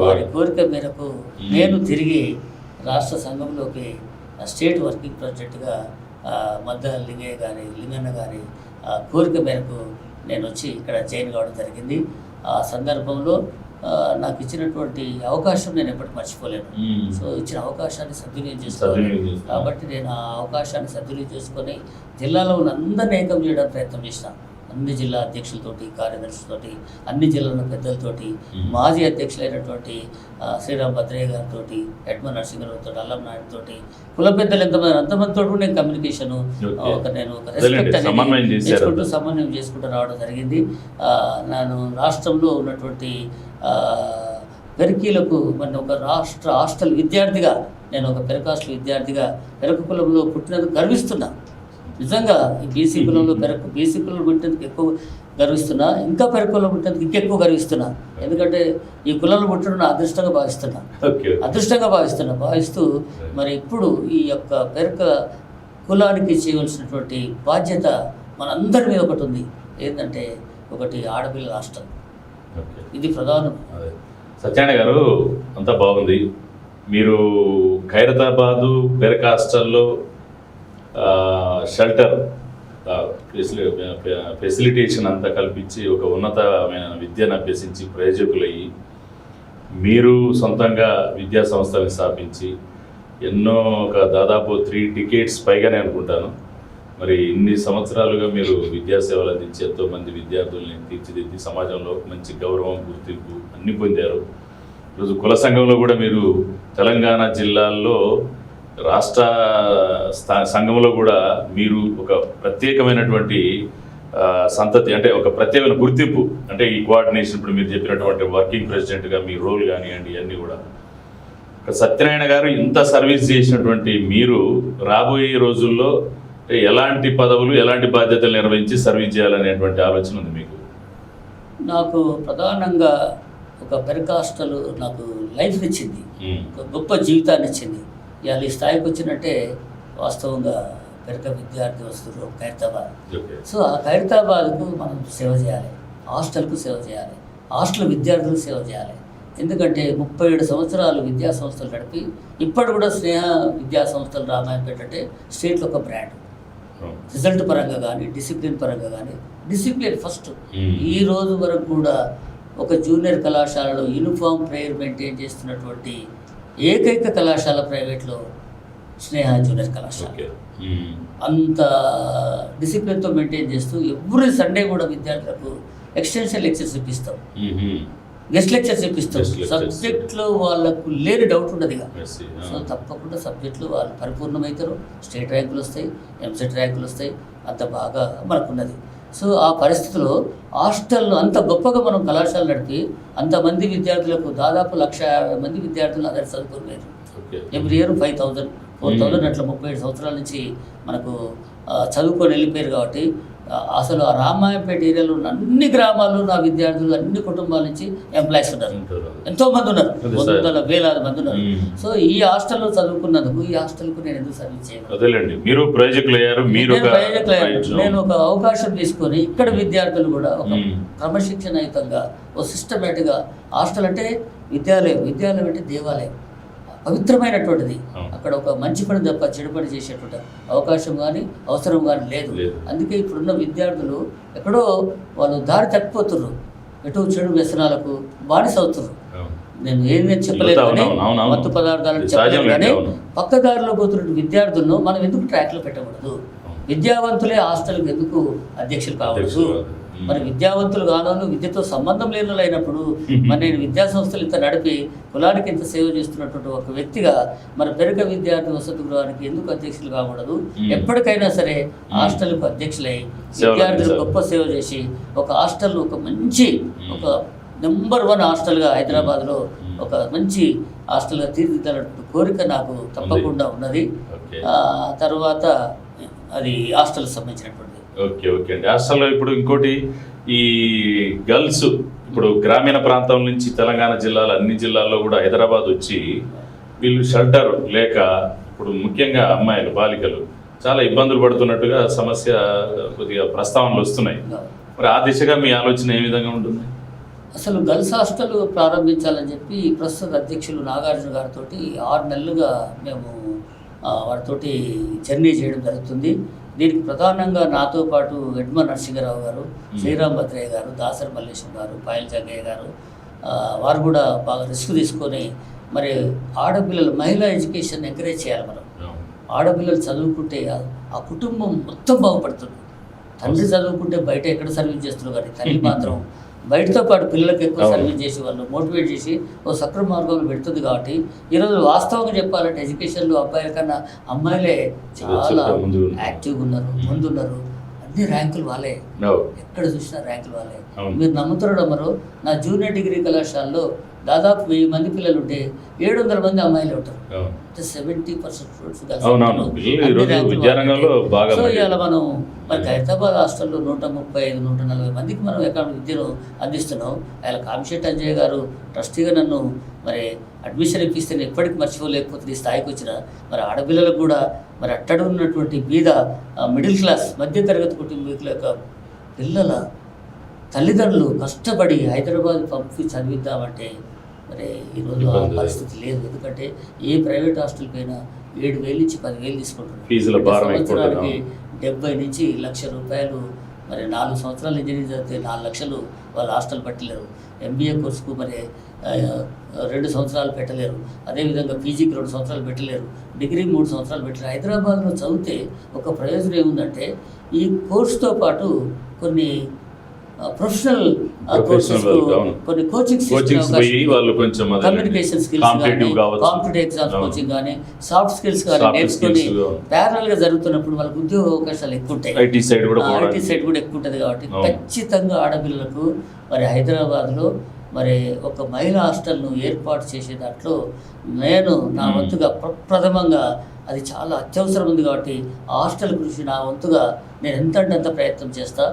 వారి కోరిక మేరకు నేను తిరిగి రాష్ట్ర సంఘంలోకి స్టేట్ వర్కింగ్ ప్రెసిడెంట్గా మద్ద లింగయ్య కానీ లింగన్న ఆ కోరిక మేరకు నేను వచ్చి ఇక్కడ జాయిన్ కావడం జరిగింది. ఆ సందర్భంలో నాకు ఇచ్చినటువంటి అవకాశం నేను ఎప్పటికీ మర్చిపోలేను. సో ఇచ్చిన అవకాశాన్ని సద్వినియోగం చేసుకోవాలి. కాబట్టి నేను ఆ అవకాశాన్ని సద్వినియోగం చేసుకొని జిల్లాలో ఉన్న అందరినీ ఏకం చేయడానికి ప్రయత్నం చేసిన. అన్ని జిల్లా అధ్యక్షులతోటి కార్యదర్శులతోటి అన్ని జిల్లాల పెద్దలతోటి. మాజీ అధ్యక్షులైనటువంటి శ్రీరామ్ భద్రయ్య గారితో ఎడ్మ నరసింహరావుతో అల్లం నాయుడుతోటి కుల పెద్దలు ఎంతమంది అంతమందితో నేను కమ్యూనికేషన్. ఒక నేను ఒక రెస్పెక్ట్ సమన్వయం అనేది. చేసుకుంటూ సమన్వయం చేసుకుంటూ రావడం జరిగింది నేను రాష్ట్రంలో ఉన్నటువంటి పెరికీలకు మన ఒక రాష్ట్ర హాస్టల్ విద్యార్థిగా నేను ఒక పెరకాస్టల్ విద్యార్థిగా పెరక కులంలో పుట్టినందుకు గర్విస్తున్నా నిజంగా ఈ బీసీ కులంలో పెరకు బీసీ కులంలో పుట్టినందుకు ఎక్కువ గర్విస్తున్నా ఇంకా పెరక కులంలో పుట్టినందుకు ఇంకెక్కువ గర్విస్తున్నా. ఎందుకంటే ఈ కులంలో పుట్టడం అదృష్టంగా భావిస్తున్నా. అదృష్టంగా భావిస్తున్నా. భావిస్తూ మరి ఇప్పుడు ఈ యొక్క పెరక కులానికి చేయవలసినటువంటి బాధ్యత మనందరి మీద ఒకటి ఉంది. ఏంటంటే ఒకటి ఆడపిల్లల హాస్టల్ ఓకే. ఇది ప్రధానం. సత్యనారాయణ గారు అంతా బాగుంది. మీరు ఖైరతాబాదు బెరక హాస్టల్లో షెల్టర్ ఫెసిలిటేషన్ అంతా కల్పించి ఒక ఉన్నతమైన విద్యను అభ్యసించి ప్రయోజకులయ్యి మీరు సొంతంగా విద్యా సంస్థలను స్థాపించి ఎన్నో ఒక దాదాపు త్రీ టికెట్స్ పైగానే అనుకుంటాను. మరి ఇన్ని సంవత్సరాలుగా మీరు విద్యా సేవలు అందించి ఎంతో మంది విద్యార్థుల్ని తీర్చిదిద్ది సమాజంలో మంచి గౌరవం గుర్తింపు అన్ని పొందారు. ఈరోజు కుల సంఘంలో కూడా మీరు తెలంగాణ జిల్లాల్లో రాష్ట్ర సంఘంలో కూడా మీరు ఒక ప్రత్యేకమైనటువంటి సంతతి అంటే ఒక ప్రత్యేకమైన గుర్తింపు అంటే ఈ కోఆర్డినేషన్ ఇప్పుడు మీరు చెప్పినటువంటి వర్కింగ్ ప్రెసిడెంట్గా మీ రోల్ కానివ్వండి ఇవన్నీ కూడా. సత్యనారాయణ గారు ఇంత సర్వీస్ చేసినటువంటి మీరు రాబోయే రోజుల్లో ఎలాంటి పదవులు ఎలాంటి బాధ్యతలు నిర్వహించి సర్వీస్ చేయాలనేటువంటి ఆలోచన ఉంది మీకు? నాకు ప్రధానంగా ఒక పెరకాస్టల్ నాకు లైఫ్ ఇచ్చింది. ఒక గొప్ప జీవితాన్ని ఇచ్చింది ఇవాళ ఈ స్థాయికి వచ్చినట్టే వాస్తవంగా పెరక విద్యార్థి వస్తున్నారు ఖైరతాబాద్. సో ఆ ఖైరతాబాద్కు మనం సేవ చేయాలి. హాస్టల్కు సేవ చేయాలి. హాస్టల్ విద్యార్థులకు సేవ చేయాలి. ఎందుకంటే ముప్పై ఏడు సంవత్సరాలు విద్యా సంస్థలు నడిపి ఇప్పటి కూడా స్నేహ విద్యా సంస్థలు రామాయణపేట అంటే స్టేట్లో ఒక బ్రాండ్. రిజల్ట్ పరంగా కానీ డిసిప్లిన్ పరంగా కానీ డిసిప్లిన్ ఫస్ట్. ఈ రోజు వరకు కూడా ఒక జూనియర్ కళాశాలలో యూనిఫామ్ ప్రేయర్ మెయింటైన్ చేస్తున్నటువంటి ఏకైక కళాశాల ప్రైవేట్లో స్నేహ జూనియర్ కళాశాల. అంత డిసిప్లిన్తో మెయింటైన్ చేస్తూ ఎవ్రీ సండే కూడా విద్యార్థులకు ఎక్స్టెన్షన్ లెక్చర్స్ ఇప్పిస్తాం. గెస్ట్ లెక్చర్స్ ఇప్పిస్తాం. సబ్జెక్ట్లో వాళ్ళకు లేని డౌట్ ఉండదు. సో తప్పకుండా సబ్జెక్టులు వాళ్ళు పరిపూర్ణమవుతారు స్టేట్ ర్యాంకులు వస్తాయి ఎంసెట్ ర్యాంకులు వస్తాయి అంత బాగా మనకున్నది సో ఆ పరిస్థితిలో హాస్టల్లో అంత గొప్పగా మనం కళాశాల నడిపి అంతమంది విద్యార్థులకు దాదాపు లక్ష యాభై మంది విద్యార్థులు అక్కడ చదువుకున్నారు. Okay. Every year five thousand four thousand అట్లా ముప్పై ఏడు సంవత్సరాల నుంచి మనకు చదువుకొని వెళ్ళిపోయారు కాబట్టి అసలు ఆ రామాయపేట ఏరియాలో ఉన్న అన్ని గ్రామాల్లో నా విద్యార్థులు అన్ని కుటుంబాల నుంచి ఎంప్లాయీస్ ఉన్నారు. ఉంటారు. ఎంతో మంది ఉన్నారు. వందల వేలాది మంది ఉన్నారు. సో ఈ హాస్టల్లో చదువుకున్నందుకు ఈ హాస్టల్కు నేను ఎందుకు సర్వీస్ చేయను? మీరు ప్రయోజకులు అయ్యారు మీరు నేను ఒక ఒక అవకాశం తీసుకొని ఇక్కడ విద్యార్థులు కూడా ఒక. క్రమశిక్షణయుతంగా ఓ సిస్టమేటిక్గా హాస్టల్ అంటే విద్యాలయం. విద్యాలయం అంటే దేవాలయం. పవిత్రమైనటువంటిది. అక్కడ ఒక మంచి పని తప్ప చెడు పని చేసేటువంటి అవకాశం కానీ అవసరం కానీ లేదు. అందుకే ఇప్పుడున్న విద్యార్థులు ఎక్కడో వాళ్ళు దారి తప్పిపోతున్నారు ఎటు చెడు వ్యసనాలకు బానిస అవుతున్నారు. నేను ఏమి చెప్పలేదు కానీ. మత్తు పదార్థాలను చెప్పలేదు కానీ. పక్క దారిలో పోతున్న విద్యార్థులను మనం ఎందుకు ట్రాక్లో పెట్టకూడదు విద్యావంతులే హాస్టల్కి ఎందుకు అధ్యక్షులు కావచ్చు. మరి విద్యావంతులు కానోళ్ళు విద్యతో సంబంధం లేని అయినప్పుడు మరి నేను విద్యా సంస్థలు ఇంత నడిపి కులానికి ఇంత సేవ చేస్తున్నటువంటి ఒక వ్యక్తిగా మరి పెరుక విద్యార్థి వసతి గృహానికి ఎందుకు అధ్యక్షులు కాకూడదు. ఎప్పటికైనా సరే హాస్టల్కు అధ్యక్షులై విద్యార్థులు. గొప్ప సేవ చేసి ఒక హాస్టల్ ఒక మంచి ఒక నెంబర్ వన్ హాస్టల్గా హైదరాబాద్లో. ఒక మంచి హాస్టల్గా తీర్చిదిద్దాలంటే కోరిక నాకు తప్పకుండా ఉన్నది. తర్వాత అది హాస్టల్కి సంబంధించినటువంటిది. ఓకే ఓకే అండి. అసలు ఇప్పుడు ఇంకోటి ఈ గర్ల్స్ ఇప్పుడు గ్రామీణ ప్రాంతం నుంచి తెలంగాణ జిల్లాలు అన్ని జిల్లాల్లో కూడా హైదరాబాద్ వచ్చి వీళ్ళు షెల్టర్ లేక ఇప్పుడు ముఖ్యంగా అమ్మాయిలు బాలికలు చాలా ఇబ్బందులు పడుతున్నట్టుగా సమస్య కొద్దిగా ప్రస్తావనలు వస్తున్నాయి. మరి ఆ దిశగా మీ ఆలోచన ఏ విధంగా ఉంటుంది? అసలు గర్ల్స్ హాస్టల్ ప్రారంభించాలని చెప్పి ప్రస్తుత అధ్యక్షులు నాగార్జున గారితో ఆరు నెలలుగా మేము వారితోటి జర్నీ చేయడం జరుగుతుంది. దీనికి ప్రధానంగా నాతో పాటు ఎడ్మ నరసింహరావు గారు శ్రీరామ్ భద్రయ్య గారు దాసరి మల్లేశం గారు పాయల్ జగ్గయ్య గారు వారు కూడా బాగా రిస్క్ తీసుకొని మరి ఆడపిల్లలు మహిళా ఎడ్యుకేషన్ ఎంకరేజ్ చేయాలి మనం. ఆడపిల్లలు చదువుకుంటే ఆ- ఆ కుటుంబం మొత్తం బాగుపడుతుంది. తండ్రి చదువుకుంటే బయట ఎక్కడ సర్వీస్ చేస్తున్నారు? కానీ తల్లి మాత్రం బయటతో పాటు పిల్లలకు ఎక్కువ. సర్వీస్ చేసి వాళ్ళు మోటివేట్ చేసి ఓ సక్రమ మార్గంలో పెడుతుంది కాబట్టి ఈరోజు వాస్తవంగా చెప్పాలంటే ఎడ్యుకేషన్లో అబ్బాయిల కన్నా అమ్మాయిలే చాలా. యాక్టివ్గా ఉన్నారు ముందున్నారు అన్ని ర్యాంకులు వాళ్ళే ఎక్కడ చూసినా ర్యాంకులు వాళ్ళే. మీరు నమ్ముతారో నమ్మరు నా జూనియర్ డిగ్రీ కళాశాలలో దాదాపు వెయ్యి మంది పిల్లలు ఉంటే ఏడు వందల మంది అమ్మాయిలు ఉంటారు. అంటే సెవెంటీ పర్సెంట్ స్టూడెంట్స్ సో ఇవాళ మనం మరి హైదరాబాద్ హాస్టల్లో నూట ముప్పై ఐదు నూట నలభై మందికి మనం ఎకాడమిక్ విద్యను అందిస్తున్నాం. ఆయన కామిశెట్టి అంజయ్ గారు ట్రస్టీగా నన్ను మరి అడ్మిషన్ ఇప్పిస్తే నేను ఎప్పటికీ మర్చిపోలేకపోతే ఈ స్థాయికి వచ్చిన మరి ఆడపిల్లలకు కూడా మరి అట్టడు ఉన్నటువంటి బీద మిడిల్ క్లాస్ మధ్యతరగతి కుటుంబీకుల యొక్క పిల్లల తల్లిదండ్రులు కష్టపడి హైదరాబాద్ పంపి చదివిద్దామంటే మరి ఈరోజు ఆ. పరిస్థితి లేదు. ఎందుకంటే ఏ ప్రైవేట్ హాస్టల్ పైన ఏడు వేలు నుంచి పదివేలు తీసుకుంటున్నారు. సంవత్సరానికి డెబ్బై నుంచి లక్ష రూపాయలు మరి నాలుగు సంవత్సరాలు ఇంజనీరింగ్ చదివితే నాలుగు లక్షలు వాళ్ళు హాస్టల్ పట్టలేరు. ఎంబీఏ కోర్సుకు మరి రెండు సంవత్సరాలు పెట్టలేరు. అదేవిధంగా పీజీకి రెండు సంవత్సరాలు పెట్టలేరు. డిగ్రీ మూడు సంవత్సరాలు పెట్టలేరు. హైదరాబాద్లో చదివితే ఒక ప్రయోజనం ఏముందంటే ఈ కోర్సుతో పాటు కొన్ని ప్రొఫెషనల్. కొన్ని కోచింగ్ వాళ్ళు కొంచెం కమ్యూనికేషన్ స్కిల్స్ కానీ కాంపిటేటివ్ ఎగ్జామ్స్. కోచింగ్ కానీ సాఫ్ట్ స్కిల్స్ కానీ నేర్చుకొని. ప్యారల్గా జరుగుతున్నప్పుడు వాళ్ళకి ఉద్యోగ అవకాశాలు ఎక్కువ ఉంటాయి ఐటీ సైడ్ కూడా ఐటీ. సైడ్ కూడా ఎక్కువ ఉంటుంది కాబట్టి. ఖచ్చితంగా ఆడపిల్లలకు మరి హైదరాబాద్లో మరి ఒక మహిళా హాస్టల్ను ఏర్పాటు చేసే దాంట్లో నేను నా. వంతుగా ప్రప్రథమంగా అది చాలా అత్యవసరం ఉంది కాబట్టి ఆ హాస్టల్ గురించి నా వంతుగా నేను ఎంత అంటే అంత ప్రయత్నం చేస్తా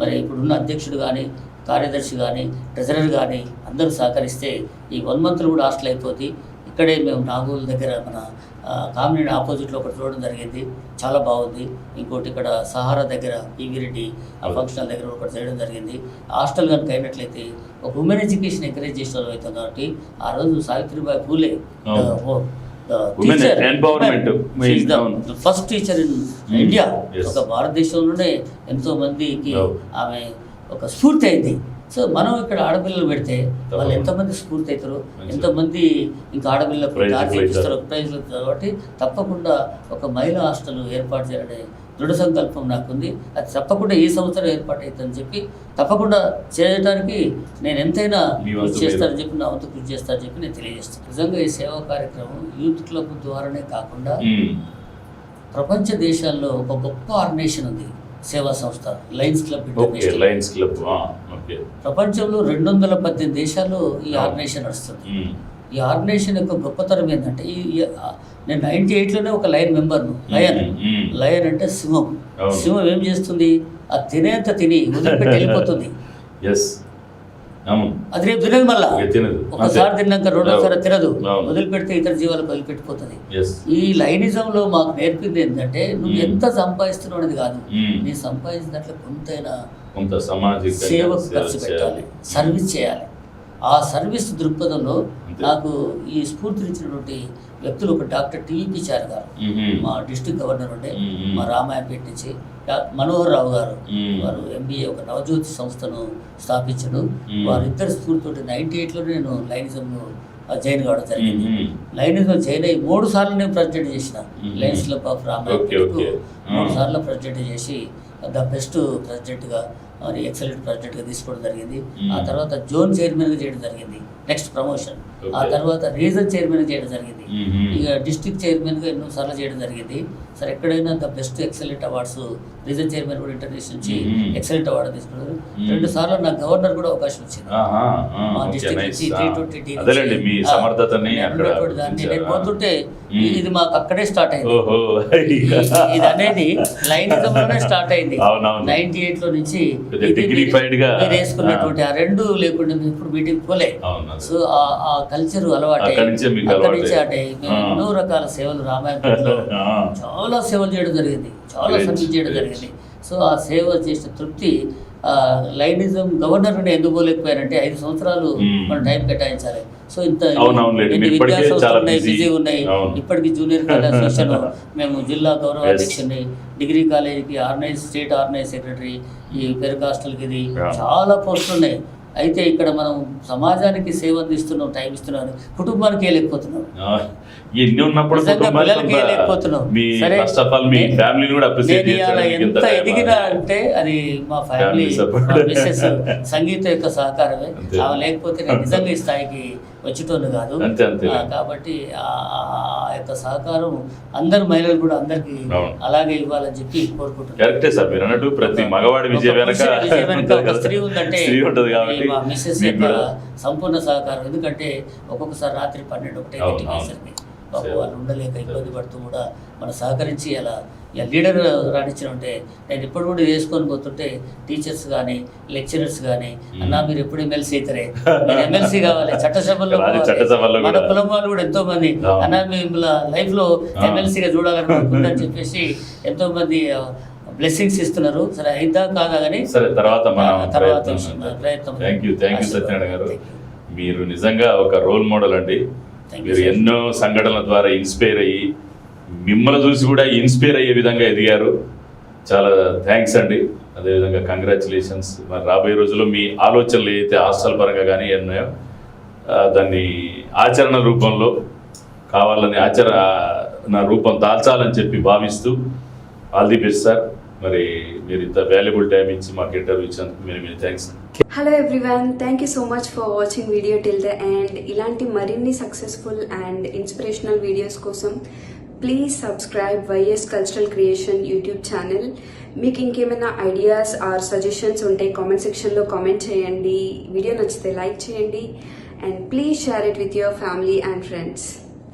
మరి ఇప్పుడున్న అధ్యక్షుడు కానీ కార్యదర్శి కానీ ట్రెజరర్ కానీ అందరూ సహకరిస్తే ఈ వన్ మంత్లు కూడా హాస్టల్ అయిపోతుంది ఇక్కడే మేము నాగోల్ దగ్గర మన కామినేని ఆపోజిట్లో ఒకటి చూడడం జరిగింది. చాలా బాగుంది. ఇంకోటి ఇక్కడ సహారా దగ్గర ఈవీ రెడ్డి ఆ ఫంక్షన్ దగ్గర ఒకటి చేయడం జరిగింది. హాస్టల్ కనుక అయినట్లయితే ఒక ఉమెన్ ఎడ్యుకేషన్ ఎంకరేజ్ చేసిన వాళ్ళు అవుతాం కాబట్టి ఆ రోజు Savitribai Phule first teacher in. India. ఒక భారతదేశంలోనే ఎంతో మందికి అవును. ఆమె ఒక స్ఫూర్తి అయింది సో మనం ఇక్కడ ఆడపిల్లలు పెడితే వాళ్ళు. ఎంతమంది స్ఫూర్తి అవుతారు. ఎంతమంది ఇంకా ఆడపిల్లకు ప్రైజ్లు దారి. చూపిస్తారు ప్రైజ్లు కాబట్టి తప్పకుండా ఒక మహిళా హాస్టల్ ఏర్పాటు చేయాలనే దృఢ సంకల్పం నాకుంది. అది తప్పకుండా ఈ సంవత్సరం ఏర్పాటు అవుతుందని చెప్పి తప్పకుండా చేయడానికి నేను ఎంతైనా కృషి చేస్తానని చెప్పి నా వంతు కృషి చేస్తానని చెప్పి నేను తెలియజేస్తాను. నిజంగా ఈ సేవా కార్యక్రమం యూత్ క్లబ్ ద్వారానే కాకుండా. ప్రపంచ దేశాల్లో ఒక గొప్ప ఆర్గనైజేషన్ ఉంది. సేవా సంస్థ లయన్స్ క్లబ్ లయన్స్ క్లబ్ ప్రపంచంలో రెండు వందల పద్దెనిమిది దేశాల్లో ఈ. ఆర్గనైజేషన్ నడుస్తుంది. ఈ ఆర్గనైజేషన్ యొక్క గొప్పతనం ఏంటంటే ఈ నేను నైన్టీ ఎయిట్లోనే ఒక లయన్ మెంబర్ను లయన్. లయన్ అంటే సింహం. సింహం ఏం చేస్తుంది? అది తినేంత తిని వదిలిపెట్టి వెళ్ళిపోతుంది. అది రేపు తినదు మళ్ళా. ఒకసారి తిన్నాక రెండోసారి తినదు. వదిలిపెడితే ఇతర జీవాలకు వదిలిపెట్టిపోతుంది. ఈ లైనిజంలో మాకు నేర్పింది ఏంటంటే నువ్వు. ఎంత సంపాదిస్తున్నావు అనేది కాదు. నీ సంపాదించిన దాంట్లో కొంతైనా కొంత సామాజిక సేవకు ఖర్చు పెట్టాలి. సర్వీస్ చేయాలి. ఆ సర్వీస్ దృక్పథంలో. నాకు ఈ స్ఫూర్తినిచ్చినటువంటి వ్యక్తులు ఒక డాక్టర్ టీవీపీ చార్ గారు మా డిస్ట్రిక్ట్ గవర్నర్ ఉండే. మా రామాయపేట నుంచి మనోహర్ రావు గారు. వారు ఎంబీఏ ఒక నవజ్యోతి సంస్థను స్థాపించడు. వారిద్దరు స్ఫూర్తితో నైన్టీ ఎయిట్లో నేను లైనిజంలో జాయిన్ కావడం జరిగింది. లైనిజం జాయిన్ అయ్యి మూడు సార్లు నేను ప్రెసిడెంట్ చేసిన మ్మ్. Lions Club of okay. మూడు. సార్లు ప్రెసిడెంట్ చేసి ద బెస్ట్ ప్రెసిడెంట్గా మరి ఎక్సలెంట్ ప్రెసిడెంట్గా తీసుకోవడం జరిగింది మ్మ్. ఆ తర్వాత జోన్ చైర్మన్గా చేయడం జరిగింది నెక్స్ట్ ప్రమోషన్ ఆ. తర్వాత రీజన్ చైర్మన్ చేయడం జరిగింది మ్మ్. ఇక డిస్ట్రిక్ట్ చైర్మన్గా ఎన్నో సార్లు చేయడం జరిగింది సరే ఎక్కడైనా the best excellent awards region chairman కూడా ఇంటర్నేషనల్ నుంచి. ఎక్సలెంట్ అవార్డు తీసుకున్నారు. రెండు సార్లు నాకు గవర్నర్ కూడా అవకాశం వచ్చింది మా డిస్ట్రిక్ట్. నుంచి. త్రీ ట్వంటీ దాన్ని నేను. పోతుంటే. ఇది మాకు అక్కడే స్టార్ట్ అయింది ఇది అనేది లైనిజంలోనే స్టార్ట్ అయింది. నైన్టీ ఎయిట్లో నుంచి వేసుకున్నటువంటి ఆ రెండు లేకుండా ఇప్పుడు మీటింగ్ పోలే. సో ఆ- ఆ కల్చర్ అలవాటు అక్కడి నుంచే అంటే. ఎన్నో రకాల సేవలు రామాయణంలో. చాలా సేవలు చేయడం జరిగింది చాలా సర్వీస్ చేయడం. జరిగింది సో ఆ సేవ చేసిన తృప్తి లైనిజం గవర్నర్ నుండి ఎందుకు పోలేకపోయారంటే ఐదు సంవత్సరాలు మ్మ్. మనం టైం కేటాయించాలి సో ఇంత అవునవునులేండి. ఎన్ని మీరు ఇప్పటికే విద్యా సంస్థలు చాలా ఉన్నాయి. బిజీ ఉన్నాయి. ఇప్పటికి జూనియర్ కాలేజ్ అసోసియేషన్ మేము జిల్లా గౌరవ Yes. అధ్యక్షుడిని డిగ్రీ కాలేజీకి ఆర్గనైజ్ స్టేట్ ఆర్గనైజ్ సెక్రటరీ ఈ పెరుకాస్టల్కి ఇది Yeah. చాలా పోస్టులు ఉన్నాయి అయితే ఇక్కడ మనం సమాజానికి సేవ అందిస్తున్నాం టైం ఇస్తున్నాం కుటుంబానికి వెళ్ళకపోతున్నాం ఎన్ని ఉన్నప్పుడు పిల్లలకి వెళ్ళకపోతున్నాం. సరే. మీ ఫ్యామిలీని కూడా ఎంత ఎదిగినా అంటే అది మా ఫ్యామిలీ మిస్సెస్ సంగీత యొక్క సహకారమే. ఆమె లేకపోతే నేను నిజంగా ఈ స్థాయికి వచ్చేటోను కాదు. కాబట్టి ఆ యొక్క సహకారం అందరు మహిళలు కూడా అందరికి. అలాగే ఇవ్వాలని చెప్పి కోరుకుంటున్నాను. కరెక్టే సార్ మీరు అన్నట్టు ప్రతి మగవాడి విజయ వెనక. స్త్రీ ఉందంటే మా మిస్సెస్ యొక్క సంపూర్ణ సహకారం. ఎందుకంటే ఒక్కొక్కసారి రాత్రి పన్నెండు ఒకటే గంటకి పాపం సరే. వాళ్ళు ఉండలేక ఇబ్బంది పడుతూ కూడా మన సహకరించి అలా లీడర్ రాణించిన ఉంటే నేను ఇప్పుడు కూడా చేసుకొని పోతుంటే టీచర్స్ కానీ లెక్చరర్స్ కానీ అన్నా మీరు ఎప్పుడు ఎమ్మెల్సీ అవుతారే మీరు ఎమ్మెల్సీ కావాలి చట్టసభల్లో మన. కులం వాళ్ళు కూడా ఎంతో మంది. అన్నా మేము లైఫ్లో. ఎమ్మెల్సీగా చూడాలనుకుంటుందని చెప్పేసి ఎంతో మంది బ్లెస్సింగ్స్ ఇస్తున్నారు సరే అయిద్దా కాదా కానీ సరే తర్వాత ప్రయత్నం. Thank you thank you. Satyanarayana garu. మీరు నిజంగా ఒక రోల్ మోడల్ అండి మీరు. ఎన్నో సంఘటనల ద్వారా ఇన్స్పైర్ అయ్యి మిమ్మల్ని చూసి కూడా ఇన్స్పైర్ అయ్యే విధంగా ఎదిగారు. చాలా థ్యాంక్స్ అండి. అదేవిధంగా కంగ్రాచులేషన్స్. మరి రాబోయే రోజుల్లో మీ ఆలోచనలు ఏదైతే హాస్టల్ పరంగా కానీ ఉన్నాయో దాన్ని ఆచరణ రూపంలో కావాలని ఆచర నా రూపం దాల్చాలని చెప్పి భావిస్తూ ఆల్ ది బెస్ట్ సార్. మరి మీరు ఇంత వాల్యుబుల్ టైం ఇచ్చి మాకు ఇంటర్వ్యూ ఇచ్చినందుకు మీరు మీరు thanks hello everyone thank you so much for watching video till the and ఇలాంటి మరిన్ని సక్సెస్ఫుల్ అండ్ ఇన్స్పిరేషనల్ వీడియోస్ కోసం please subscribe YS Cultural Creation YouTube channel మీకు ఇంకేమైనా ఐడియాస్ ఆర్ సజెషన్స్ ఉంటే కామెంట్ సెక్షన్లో కామెంట్ చేయండి. వీడియో నచ్చితే లైక్ చేయండి. And please share it with your family and friends